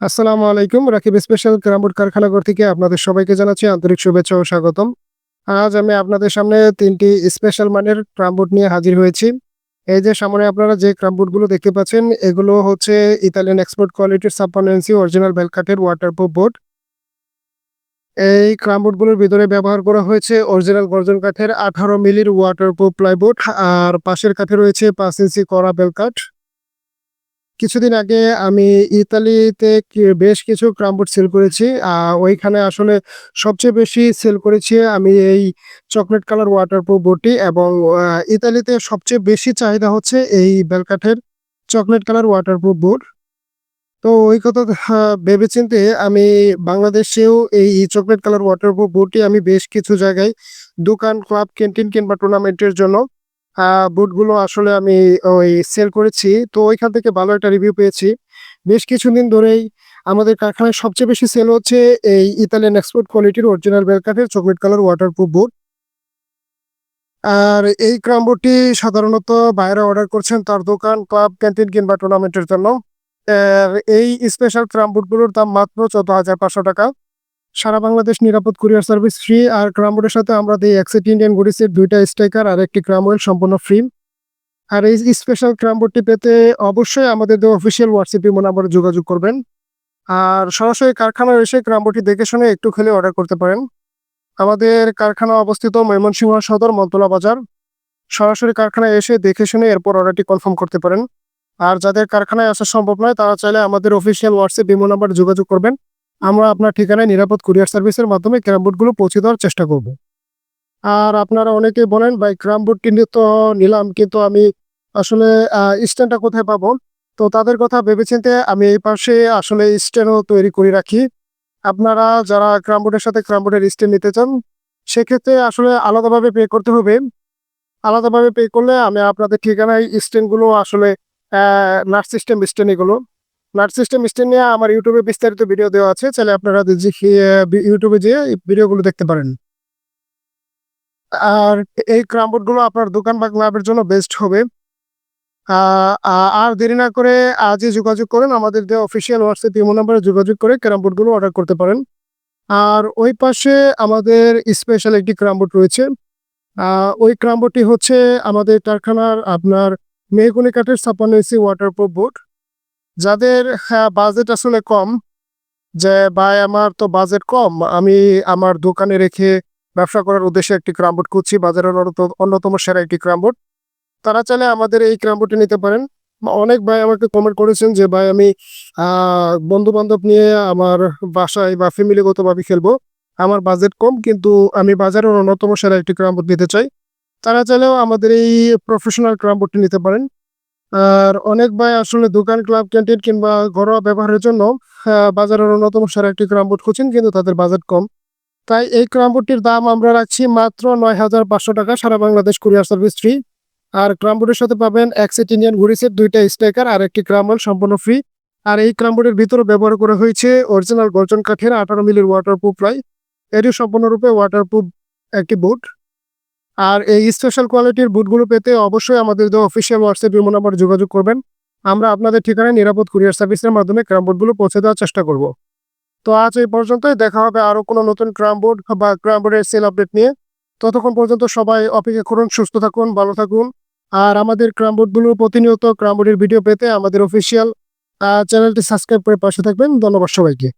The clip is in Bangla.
আসসালামু আলাইকুম। রাকিব স্পেশাল ক্রামবোর্ড কারখানাঘর থেকে আপনাদের সবাইকে জানাচ্ছি আন্তরিক শুভেচ্ছা ও স্বাগতম। আজ আমি আপনাদের সামনে তিনটি স্পেশাল মানের ক্রামবোর্ড নিয়ে হাজির হয়েছি। এই যে সামনে আপনারা যে ক্রামবোর্ডগুলো দেখতে পাচ্ছেন, এগুলো হচ্ছে ইতালিয়ান এক্সপোর্ট কোয়ালিটির সাপানেন্সি অরিজিনাল বেলকাটের ওয়াটারপ্রুফ বোর্ড এই ক্রামবোর্ডগুলোর ভিতরে ব্যবহার করা হয়েছে অরিজিনাল গর্জন কাঠের আঠারো মিলির ওয়াটারপ্রুফ প্লাইবোর্ড আর পাশের কাঠে রয়েছে পাঁচ ইঞ্চি করা বেলকাঠ। কিছুদিন আগে আমি ইতালিতে বেশ কিছু ক্রামবোর্ড সেল করেছি। ওইখানে আসলে সবচেয়ে বেশি সেল করেছি আমি এই চকলেট কালার ওয়াটারপ্রুফ বোর্ডটি এবং ইতালিতে সবচেয়ে বেশি চাহিদা হচ্ছে এই বেলকাঠের চকলেট কালার ওয়াটারপ্রুফ বোর্ড। তো ওই কথা আহ, ভেবেচিন্তে আমি বাংলাদেশেও এই চকলেট কালার ওয়াটারপ্রুফ বোর্ডটি আমি বেশ কিছু জায়গায় দোকান ক্লাব ক্যান্টিন কিংবা টুর্নামেন্টের জন্য বুটগুলো আসলে আমি ওই সেল করেছি। তো ওইখান থেকে ভালো একটা রিভিউ পেয়েছি। বেশ কিছুদিন ধরেই আমাদের কারখানায় সবচেয়ে বেশি সেল হচ্ছে এই ইতালিয়ান এক্সপোর্ট কোয়ালিটির অরিজিনাল বেলকাঠের চকলেট কালার ওয়াটারপ্রুফ বুট আর এই ক্রাম বোর্ডটি সাধারণত বাইরে অর্ডার করছেন তার দোকান ক্লাব ক্যান্টিন কিংবা টুর্নামেন্টের জন্য। এই স্পেশাল ক্রাম বুটগুলোর দাম মাত্র চোদ্দ হাজার পাঁচশো টাকা। সারা বাংলাদেশ নিরাপদ কুরিয়ার সার্ভিস ফ্রি আর ক্রামবোর্ডের সাথে আমরা দিই একসেট ইন্ডিয়ান গুডিসের দুইটা স্ট্রাইকার আর একটি ক্রামওয়েল সম্পূর্ণ ফ্রি আর এই স্পেশাল ক্রামবোর্ডটি পেতে অবশ্যই আমাদের অফিসিয়াল হোয়াটসঅ্যাপ ইমো নাম্বারে যোগাযোগ করবেন। আর সরাসরি কারখানায় এসে ক্রামবোর্ডটি দেখে শুনে একটু খেলে অর্ডার করতে পারেন। আমাদের কারখানা অবস্থিত ময়মনসিংহ সদর মন্তলা বাজার। সরাসরি কারখানায় এসে দেখে শুনে এরপর অর্ডারটি কনফার্ম করতে পারেন। আর যাদের কারখানায় আসা সম্ভব নয়, তারা চাইলে আমাদের অফিসিয়াল হোয়াটসঅ্যাপ ইমো নাম্বারে যোগাযোগ করবেন। আমরা আপনার ঠিকানায় নিরাপদ কুরিয়ার সার্ভিসের মাধ্যমে ক্রামবোর্ডগুলো পৌঁছে দেওয়ার চেষ্টা করব। আর আপনারা অনেকেই বলেন, ভাই ক্রামবোর্ড কিনে তো নিলাম, কিন্তু আমি আসলে স্ট্যান্ডটা কোথায় পাবো? তো তাদের কথা ভেবেচিন্তে আমি এই পাশে আসলে স্ট্যান্ডও তৈরি করে রাখি। আপনারা যারা ক্রামবোর্ডের সাথে ক্রামবোর্ডের স্ট্যান্ড নিতে চান, সেক্ষেত্রে আসলে আলাদাভাবে পে করতে হবে। আলাদাভাবে পে করলে আমি আপনাদের ঠিকানায় স্ট্যান্ডগুলো আসলে নার্স সিস্টেম স্ট্যান্ড এগুলো নার্স সিস্টেম স্ট্যান্ড নিয়ে আমার ইউটিউবে বিস্তারিত ভিডিও দেওয়া আছে, চাইলে আপনারা ইউটিউবে যেয়ে ভিডিওগুলো দেখতে পারেন। আর এই ক্রামবোর্ডগুলো আপনার দোকান বা ক্লাবের জন্য বেস্ট হবে। আর দেরি না করে আজই যোগাযোগ করেন, আমাদের যে অফিসিয়াল হোয়াটসঅ্যাপ ইমো নাম্বারে যোগাযোগ করে ক্রামবোর্ডগুলো অর্ডার করতে পারেন। আর ওই পাশে আমাদের স্পেশাল একটি ক্রামবোর্ড রয়েছে। ওই ক্রামবোর্ডটি হচ্ছে আমাদের কারখানার আপনার মেহগুনি কাঠের ছাপ্পান্ন ইঞ্চি ওয়াটারপ্রুফ বোর্ড যাদের বাজেট আসলে কম, যে, ভাই, আমার তো বাজেট কম, আমি আমার দোকানে রেখে ব্যবসা করার উদ্দেশ্যে একটি ক্রামবোর্ড খুঁজছি, বাজারের অন্যতম সেরা একটি ক্রামবোর্ড। তারা চাইলে আমাদের এই ক্রামবোর্ডটি নিতে পারেন। অনেক ভাই আমাকে কমেন্ট করেছেন যে, ভাই, আমি বন্ধু বান্ধব নিয়ে আমার বাসায় বা ফ্যামিলিগতভাবে খেলব। আমার বাজেট কম, কিন্তু আমি বাজারের অন্যতম সেরা একটি ক্রামবোর্ড নিতে চাই। তারা চাইলেও আমাদের এই প্রফেশনাল ক্রামবোর্ডটি নিতে পারেন। আর অনেক ভাই আসলে দোকান, ক্লাব, ক্যান্টিন কিংবা ঘরোয়া ব্যবহারের জন্য বাজারের অন্যতম সেরা একটি ক্রামবোর্ড খুঁজছেন, কিন্তু তাদের বাজেট কম। তাই এই ক্রামবোর্ডটির দাম আমরা রাখছি মাত্র নয় হাজার পাঁচশো টাকা, সারা বাংলাদেশ কুরিয়ার সার্ভিস ফ্রি। আর ক্রামবোর্ডের সাথে পাবেন এক সেট ইন্ডিয়ান ঘুরিসের দুইটা স্টেকার আর একটি ক্রামল সম্পূর্ণ ফ্রি। আর এই ক্রামবোর্ডের ভিতরে ব্যবহার করা হয়েছে অরিজিনাল গর্জন কাঠের আঠারো মিলির ওয়াটারপ্রুফ প্লাই এটি সম্পূর্ণরূপে ওয়াটারপ্রুফ একটি বুট আর এই স্পেশাল কোয়ালিটির বুটগুলো পেতে অবশ্যই আমাদের অফিসিয়াল হোয়াটসঅ্যাপ ইমো নাম্বার যোগাযোগ করবেন। আমরা আপনাদের ঠিকানায় নিরাপদ কুরিয়ার সার্ভিসের মাধ্যমে ক্রাম ক্রামবোর্ডগুলো পৌঁছে দেওয়ার চেষ্টা করব। তো আজ এই পর্যন্তই, দেখা হবে আরও কোনো নতুন ক্রামবোর্ড বা ক্রামবোর্ডের সেল আপডেট নিয়ে। ততক্ষণ পর্যন্ত সবাই অপেক্ষা করুন, সুস্থ থাকুন, ভালো থাকুন। আর আমাদের ক্রামবোর্ডগুলো প্রতিনিয়ত ক্রামবোর্ডের ভিডিও পেতে আমাদের অফিসিয়াল চ্যানেলটি সাবস্ক্রাইব করে পাশে থাকবেন। ধন্যবাদ সবাইকে।